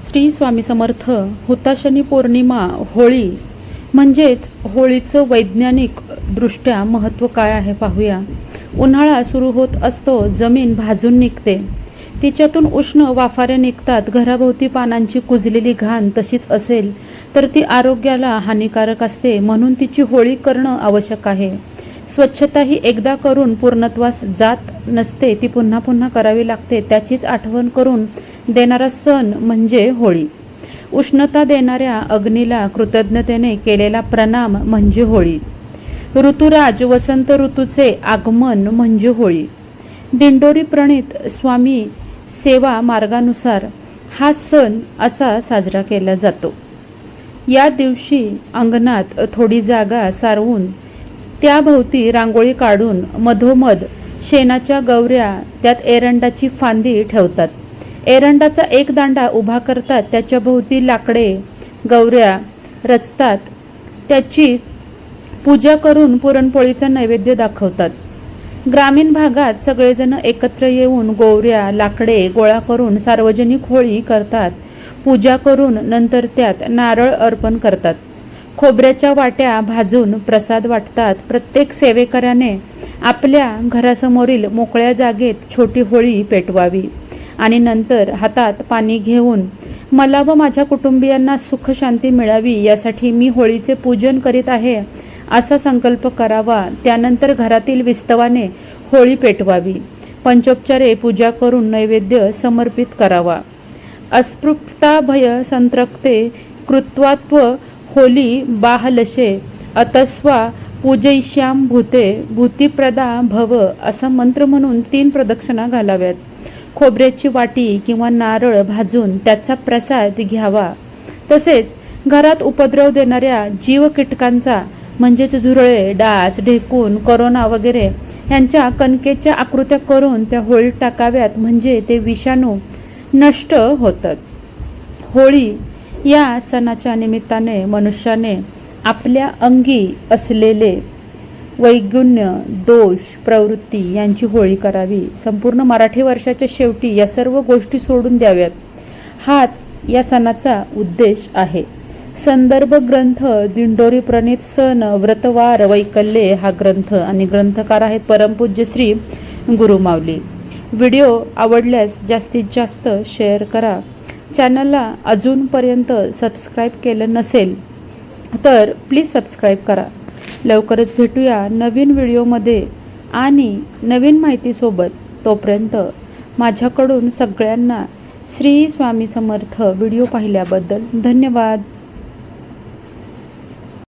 श्री स्वामी समर्थ हुताशनी पौर्णिमा होळी. म्हणजेच होळीचं वैज्ञानिक दृष्ट्या महत्त्व काय आहे पाहूया. उन्हाळा सुरू होत असतो जमीन भाजून निघते. तिच्यातून उष्ण वाफारे निघतात घराभोवती पानांची कुजलेली घाण तशीच असेल तर ती आरोग्याला हानिकारक असते म्हणून तिची होळी करणं आवश्यक आहे. स्वच्छता ही एकदा करून पूर्णत्वास जात नसते ती पुन्हा पुन्हा करावी लागते त्याचीच आठवण करून देणारा सण म्हणजे होळी. उष्णता देणाऱ्या अग्नीला कृतज्ञतेने केलेला प्रणाम म्हणजे होळी. ऋतुराज वसंत ऋतूचे आगमन म्हणजे होळी. दिंडोरी प्रणित स्वामी सेवा मार्गानुसार हा सण असा साजरा केला जातो. या दिवशी अंगणात थोडी जागा सारवून त्याभोवती रांगोळी काढून मधोमध शेणाच्या गवऱ्या त्यात एरंडाची फांदी ठेवतात. एरंडाचा एक दांडा उभा करतात त्याच्या भोवती लाकडे गवऱ्या रचतात. त्याची पूजा करून पुरणपोळीचा नैवेद्य दाखवतात. ग्रामीण भागात सगळेजण एकत्र येऊन गोवऱ्या लाकडे गोळा करून सार्वजनिक होळी करतात. पूजा करून नंतर त्यात नारळ अर्पण करतात. खोबऱ्याच्या वाट्या भाजून प्रसाद वाटतात. प्रत्येक सेवेकऱ्याने आपल्या घरासमोरील मोकळ्या जागेत छोटी होळी पेटवावी. आणि नंतर हातात पाणी घेऊन मला व माझ्या कुटुंबियांना सुख शांती मिळावी यासाठी मी होळीचे पूजन करीत आहे असा संकल्प करावा. त्यानंतर घरातील विस्तवाने होळी पेटवावी. पंचोपचारे पूजा करून नैवेद्य समर्पित करावा. अस्पृक्ता भय संत्रक्ते कृत्वात्व होली बाहलशे अतस्वा पूजयिष्याम भूते भूतिप्रदा भव असा मंत्र म्हणून तीन प्रदक्षिणा घालाव्यात. खोबऱ्याची वाटी किंवा नारळ भाजून त्याचा प्रसाद घ्यावा. तसेच घरात उपद्रव देणाऱ्या जीव कीटकांचा म्हणजेच झुरळे डास ढेकून कोरोना वगैरे यांच्या कणकेच्या आकृत्या करून त्या होळीत टाकाव्यात म्हणजे ते विषाणू नष्ट होतात. होळी या सणाच्या निमित्ताने मनुष्याने आपल्या अंगी असलेले वैगुण्य दोष प्रवृत्ती यांची होळी करावी. संपूर्ण मराठी वर्षाच्या शेवटी या सर्व गोष्टी सोडून द्याव्यात. हाच या सणाचा उद्देश आहे. संदर्भ ग्रंथ दिंडोरी प्रणित सण व्रतवार वैकल्ये हा ग्रंथ आणि ग्रंथकार आहेत परमपूज्य श्री गुरुमावली व्हिडिओ आवडल्यास जास्तीत जास्त शेअर करा. चॅनलला अजूनपर्यंत सबस्क्राईब केलं नसेल तर प्लीज सबस्क्राईब करा. लवकरच भेटूया नवीन व्हिडिओमध्ये. आणि नवीन माहितीसोबत तोपर्यंत माझ्याकडून सगळ्यांना श्री स्वामी समर्थ व्हिडिओ पाहिल्याबद्दल धन्यवाद.